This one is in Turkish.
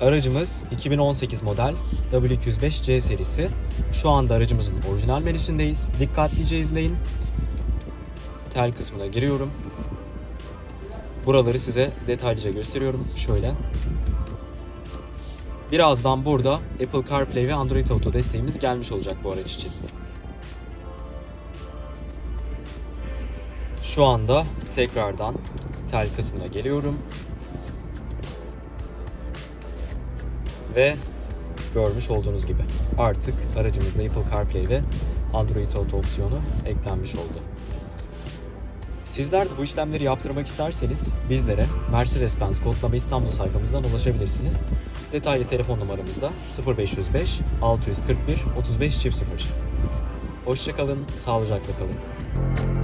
Aracımız 2018 model W205C serisi. Şu anda aracımızın orijinal menüsündeyiz. Dikkatlice izleyin. Tel kısmına giriyorum. Buraları size detaylıca gösteriyorum. Şöyle. Birazdan burada Apple CarPlay ve Android Auto desteğimiz gelmiş olacak bu araç için. Şu anda tekrardan tel kısmına geliyorum. Ve görmüş olduğunuz gibi artık aracımızda Apple CarPlay ve Android Auto opsiyonu eklenmiş oldu. Sizler de bu işlemleri yaptırmak isterseniz bizlere Mercedes-Benz kodlama İstanbul sayfamızdan ulaşabilirsiniz. Detaylı telefon numaramızda 0505 641 35 00. Hoşçakalın, sağlıcakla kalın.